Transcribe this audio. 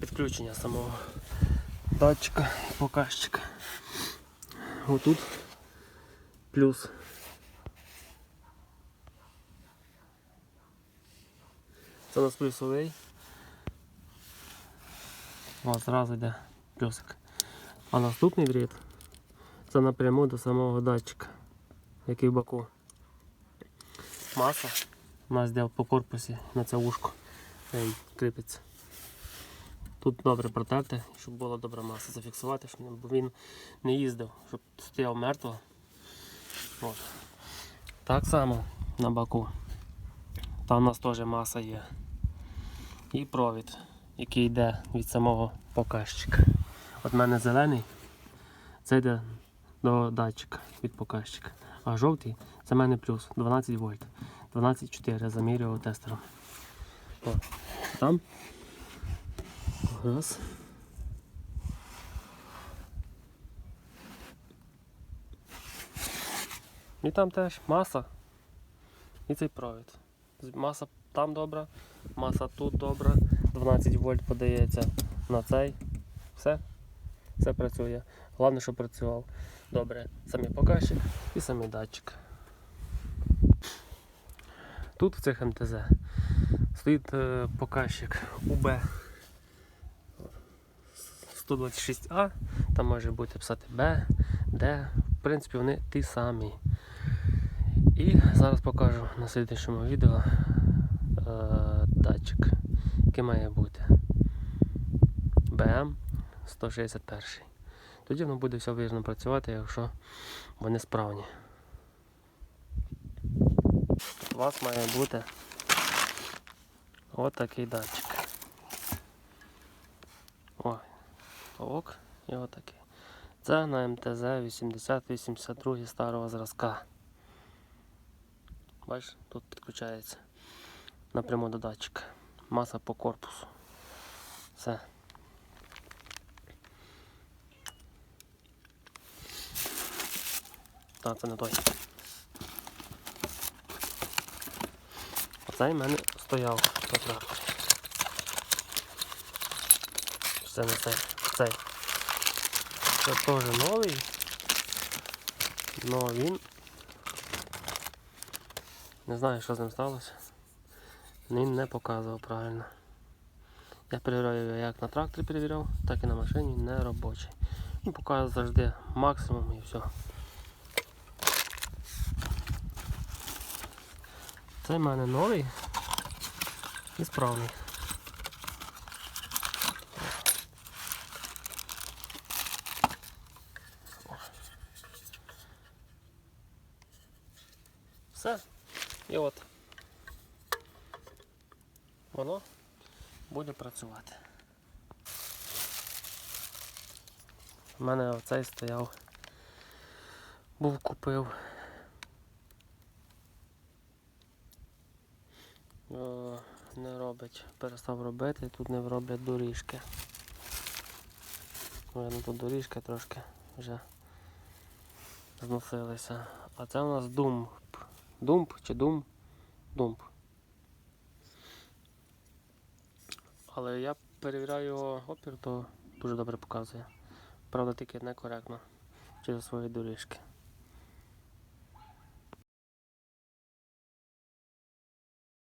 підключення самого датчика показчика. Отут плюс. Це у нас плюсовий. О, зразу йде плюсик. А наступний дріт це напряму до самого датчика, який в боку. Маса у нас по корпусі на це вушко. Він кріпиться. Тут добре протерти, щоб була добра маса зафіксувати, щоб він не їздив, щоб стояв мертво. От. Так само на боку. Там у нас теж маса є. І провід, який йде від самого показчика. От в мене зелений, це йде до датчика від показчика. А жовтий це в мене плюс 12 вольт. 12,4 замірював тестером. О, там. Раз. І там теж маса. І цей провід. Маса там добра, маса тут добра. 12 вольт подається на цей. Все. Все працює. Головне, щоб працював добре самий показчик і самий датчик. Тут в цих МТЗ стоїть е, показчик УБ 126А, там може бути писати Б, Д. В принципі, вони ті самі. І зараз покажу на слідчому відео е, датчик, який має бути BM 161. Тоді воно буде все вірно працювати, якщо вони справні. У вас має бути от датчик. Ок, і отакий. Це на МТЗ 8082 старого зразка. Бачиш, тут підключається напряму до датчика. Маса по корпусу. Все. Так, це не той. Оцей в мене стояв тракторі. Це не цей. Це теж новий. Но він. Не знаю, що з ним сталося. Він не показував правильно. Я перевіряю його як на тракторі перевіряв, так і на машині не робочий. Він показує завжди максимум і все. Це в мене новий і справний. Все. І от воно буде працювати. У мене оцей стояв. Був купив. Не робить, перестав робити, тут не роблять доріжки. Видно, тут доріжки трошки вже зносилися. А це у нас думп. Думп чи дум? Думп. Але я перевіряю його опір, то дуже добре показує. Правда, тільки некоректно через свої доріжки.